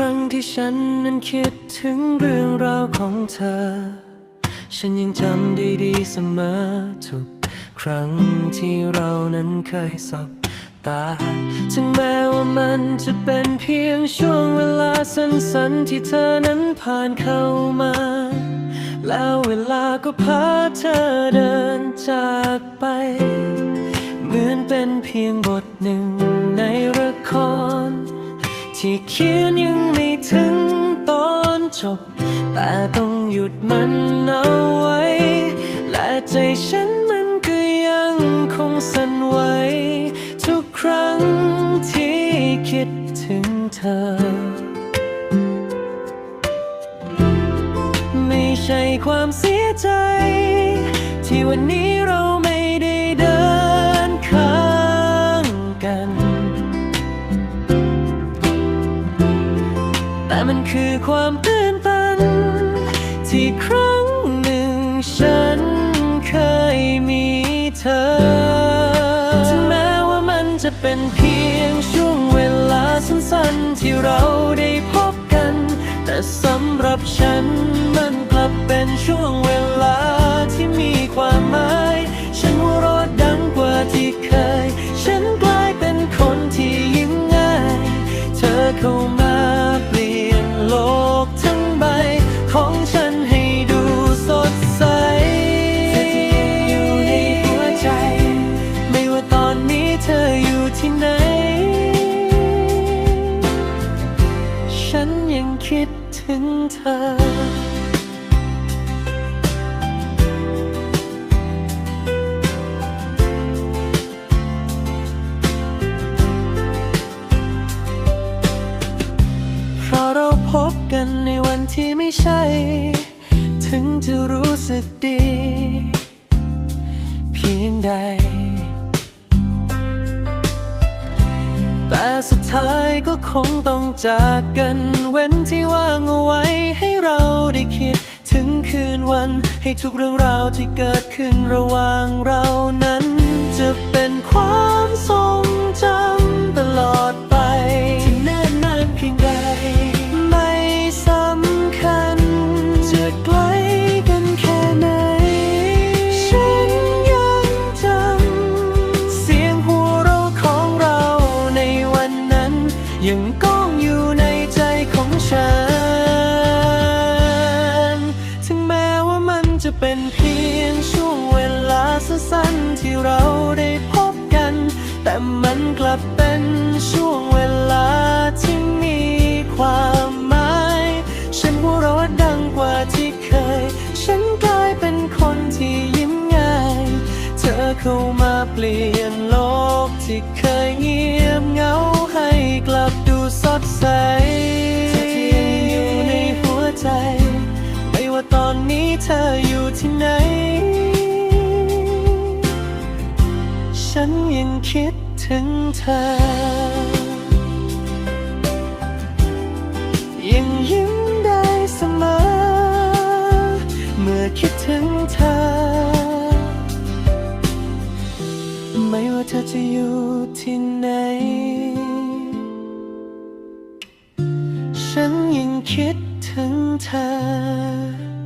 ครั้งที่ฉันนั้นคิดถึงเรื่องราวของเธอ ฉันยังจำได้ดีเสมอทุกครั้งที่เรานั้นเคยสบตา ถึงแม้ว่ามันจะเป็นเพียงช่วงเวลาสั้นๆ ที่เธอนั้นผ่านเข้ามา แล้วเวลาก็พาเธอเดินจากไป เหมือนเป็นเพียงบทหนึ่งในละคร ที่เขียนยังไม่ถึงตอนจบ แต่ต้องหยุดมันเอาไว้ และใจฉันมันก็ยังคงสั่นไหวทุกครั้งที่คิดถึงเธอ ไม่ใช่ความเสียใจ ที่วันนี้เรา มันคือความตื่นตัน ที่ครั้งหนึ่งฉันเคยมีเธอ ถึงแม้ว่ามันจะเป็นเพียงช่วงเวลาสั้นๆ ที่เราได้พบกัน แต่สำหรับฉันมันกลับเป็นช่วง ฉันยังคิดถึงเธอเพราะเราพบกันในวันที่ไม่ใช่ ถึงจะรู้สึกดี เพียงใด สุดท้ายก็คงต้องจากกัน เว้นที่ว่างเอาไว้ให้เราได้คิด ถึงคืนวันให้ทุกเรื่องราวที่เกิดขึ้นระหว่างเรานั้น ยังก้องอยู่ในใจของฉัน ถึงแม้ว่ามันจะเป็นเพียงช่วงเวลาสั้นๆที่เราได้พบกัน แต่มันกลับเป็นช่วงเวลาที่มีความหมาย ฉันหัวเราะดังกว่าที่เคย ฉันกลายเป็นคนที่ยิ้มง่าย เธอเข้ามาเปลี่ยนโลกที่เคยเงียบ ธออยู่ที่ไหน ฉันยังคิดถึงเธอ ยังยิ้มได้เสมอ เมื่อคิดถึงเธอ ไม่ว่าเธอจะอยู่ที่ไหน ฉันยังคิดถึงเธอ